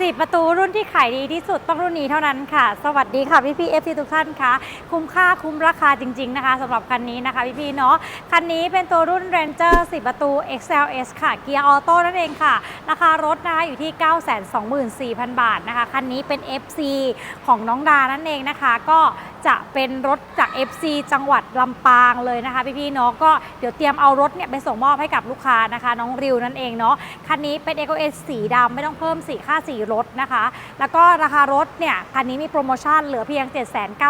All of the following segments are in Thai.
10 ประตูรุ่นที่ขายดีที่สุดต้องรุ่นนี้เท่านั้นค่ะ สวัสดีค่ะพี่พี่เอฟซีทุกท่านค่ะ คุ้มค่าคุ้มราคาจริง ๆ นะคะสำหรับคันนี้นะคะพี่พี่เนาะคันนี้เป็นตัวรุ่น Ranger 4ประตู XLS ค่ะ เกียร์ออโต้นั่นเองค่ะ ราคารถนะคะอยู่ที่ 924,000 บาทนะคะ คันนี้เป็น FC ของน้องดานั่นเองนะคะ ก็ จะเป็นรถจาก FC จังหวัดลำปางเลยนะคะพี่ๆเนาะก็เดี๋ยวเตรียมเอารถเนี่ยไปส่งมอบให้กับลูกค้านะคะ น้องริวนั่นเองเนาะคันนี้เป็น e c o s สีดำไม่ต้องเพิ่มสีค่าสีรถนะคะ แล้วก็ราคารถเนี่ยคันนี้มีโปรโมชั่นเหลือเพียง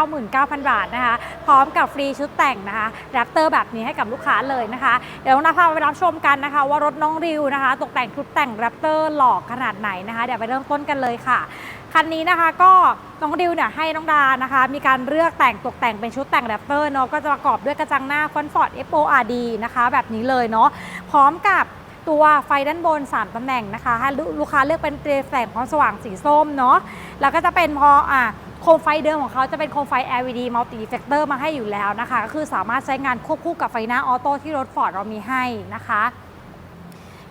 799,000 บาทนะคะพร้อมกับฟรีชุดแต่งนะคะแรปเตอร์แบบนี้ให้กับลูกค้าเลยนะคะ เดี๋ยวน้องนาพาไปรับชมกันนะคะ ว่ารถน้องริวนะคะ ตกแต่งชุดแต่งแรปเตอร์หลอกขนาดไหนนะคะเดี๋ยวไปเริ่มต้นกันเลยค่ะ คันนี้นะคะก็น้องดิวเนี่ยให้น้องดานะคะ มีการเลือกแต่งตกแต่งเป็นชุดแต่งแรปเตอร์เนาะก็จะประกอบด้วยกระจังหน้าฟอนฟอร์ด FORD นะคะ แบบนี้เลยเนาะพร้อมกับตัวไฟด้านบน 3ตำแหน่งนะคะให้ลูกค้าเลือกเป็นเตรแสงความสว่างสีส้มเนาะแล้วก็จะเป็นพออะโคมไฟเดิมของเขาจะเป็นโคมไฟ LED multi effector มาให้อยู่แล้วนะคะ ก็คือสามารถใช้งานควบคู่กับไฟหน้าออโต้ที่รถฟอร์ดเรามีให้นะคะ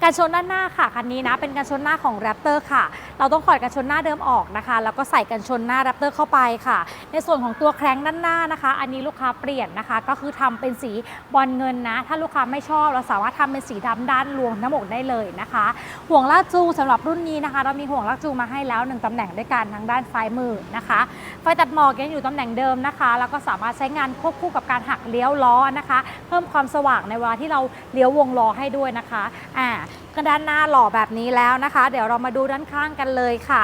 การชนด้านหน้าค่ะคันนี้นะเป็นการชนหน้าของ Raptor ค่ะ เราต้องถอดกันชนหน้าเดิมออกนะคะ แล้วก็ใส่กันชนหน้า Raptor เข้าไปค่ะ ในส่วนของตัวแคร้งด้านหน้านะคะ อันนี้ลูกค้าเปลี่ยนนะคะ ก็คือทำเป็นสีบอลเงินนะ ถ้าลูกค้าไม่ชอบเราสามารถทำเป็นสีดำด้านรวมทั้งหมดได้เลยนะคะ ห่วงลากจูงสำหรับรุ่นนี้นะคะ เรามีห่วงลากจูงมาให้แล้วหนึ่งตำแหน่งด้วยกันทางด้านซ้ายมือนะคะไฟตัดหมอกยังอยู่ตำแหน่งเดิมนะคะ แล้วก็สามารถใช้งานควบคู่กับการหักเลี้ยวล้อนะคะ เพิ่มความสว่างในเวลาที่เราเลี้ยววงล้อให้ด้วยนะคะอ่าก็ด้านหน้าหล่อแบบนี้แล้วนะคะ เดี๋ยวเรามาดูด้านข้างกันเลยค่ะ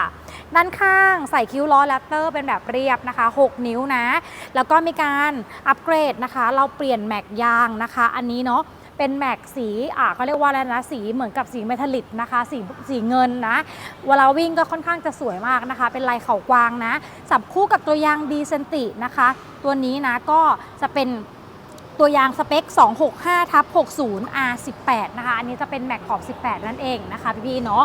ด้านข้างใส่คิ้วล้อแรปเตอร์เป็นแบบเรียบนะคะ 6 นิ้วนะ แล้วก็มีการอัปเกรดนะคะ เราเปลี่ยนแม็กยางนะคะ อันนี้เนาะเป็นแม็กสีอ่าเขาเรียกว่าอะไรนะสีเหมือนกับสีเมทัลลิกนะคะ สีสีเงินนะ เวลาวิ่งก็ค่อนข้างจะสวยมากนะคะ เป็นลายเขากวางนะ สับคู่กับตัวยางดีเซนตินะคะ ตัวนี้นะก็จะเป็น ตัวยางสเปค 265ทับ60 R18 นะคะ อันนี้จะเป็นแม็กขอบ 18 นั่นเองนะคะพี่ๆเนาะ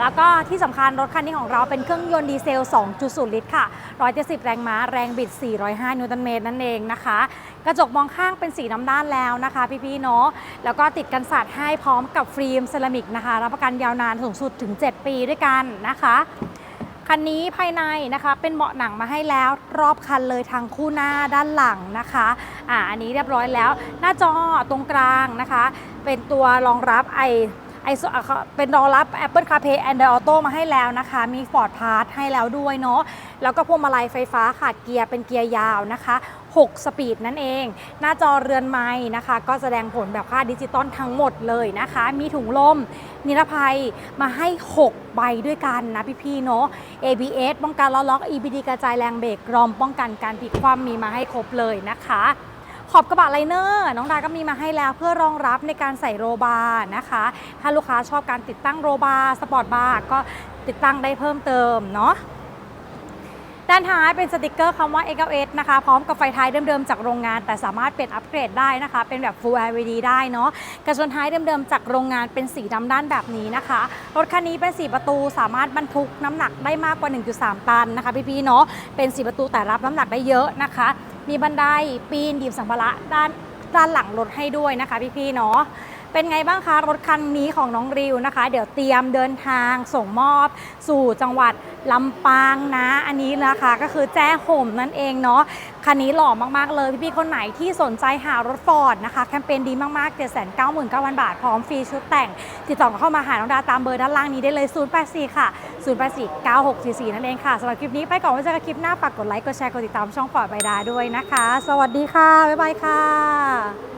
แล้วก็ที่สำคัญรถคันนี้ของเราเป็นเครื่องยนต์ดีเซล 2.0 ลิตรค่ะ 170 แรงม้า แรงบิด 405 นิวตันเมตรนั่นเองนะคะ กระจกมองข้างเป็นสีน้ำด้านแล้วนะคะพี่ๆเนาะ แล้วก็ติดกันสาดให้พร้อมกับฟิล์มเซรามิกนะคะ รับประกันยาวนานสูงสุดถึง 7 ปีด้วยกันนะคะ คันนี้ภายในนะคะเป็นเบาะหนังมาให้แล้วรอบคันเลยทางคู่หน้าด้านหลังนะคะอ่าอันนี้เรียบร้อยแล้ว หน้าจอตรงกลางนะคะ เป็นตัวรองรับไอไอเป็นรองรับ Apple CarPlay Android Auto มาให้แล้วนะคะ มี Ford Pass ให้แล้วด้วยเนาะ แล้วก็พวงมาลัยไฟฟ้าค่ะ เกียร์เป็นเกียร์ยาวนะคะ 6 สปีดนั่นเอง หน้าจอเรือนไม้นะคะ ก็แสดงผลแบบค่าดิจิตอลทั้งหมดเลยนะคะ มีถุงลม นิรภัยมาให้ 6 ใบด้วยกันนะพี่ๆเนาะ ABS ป้องกันล้อล็อก EBD กระจายแรงเบรกรอมป้องกันการพลิกคว่ำมีมาให้ครบเลยนะคะขอบกระบะไลเนอร์น้องดาก็มีมาให้แล้วเพื่อรองรับในการใส่โรบาร์นะคะ ถ้าลูกค้าชอบการติดตั้งโรบาร์สปอร์ตบาร์ก็ติดตั้งได้เพิ่มเติมเนาะ ด้านท้ายเป็นสติกเกอร์คำว่า x l s นะคะ พร้อมกับไฟท้ายเดิมๆจากโรงงาน แต่สามารถเปลี่ยนอัปเกรดได้นะคะ เป็นแบบ Full LED ได้เนาะกระชนท้ายเดิมๆจากโรงงานเป็นสีดำด้านแบบนี้นะคะ รถคันนี้เป็น 4 ประตูสามารถบรรทุกน้ำหนักได้มากกว่า 1.3 ตันนะคะพี่ๆเนาะเป็น4ประตูแต่รับน้ำหนักได้เยอะนะคะ มีบันไดปีนหยิบสัมภาระด้านด้านหลังรถให้ด้วยนะคะพี่ๆเนาะ เป็นไงบ้างคะรถคันนี้ของน้องริวนะคะ เดี๋ยวเตรียมเดินทางส่งมอบสู่จังหวัดลำปางนะ อันนี้นะคะก็คือแจ้ห่มนั่นเองเนาะคันนี้หล่อมากๆเลยพี่ๆคนไหนที่สนใจหารถฟอร์ดนะคะแคมเปญดีมากๆ 799,000 บาท พร้อมฟรีชุดแต่ง ติดต่อเข้ามาหาน้องดาตามเบอร์ด้านล่างนี้ได้เลย 084 ค่ะ 084 9644 นั่นเองค่ะสำหรับคลิปนี้ไปก่อนไว้เจอกันคลิปหน้าฝากกดไลค์กดแชร์กดติดตามช่องฟอร์ดใบดาด้วยนะคะ สวัสดีค่ะบ๊ายบายค่ะ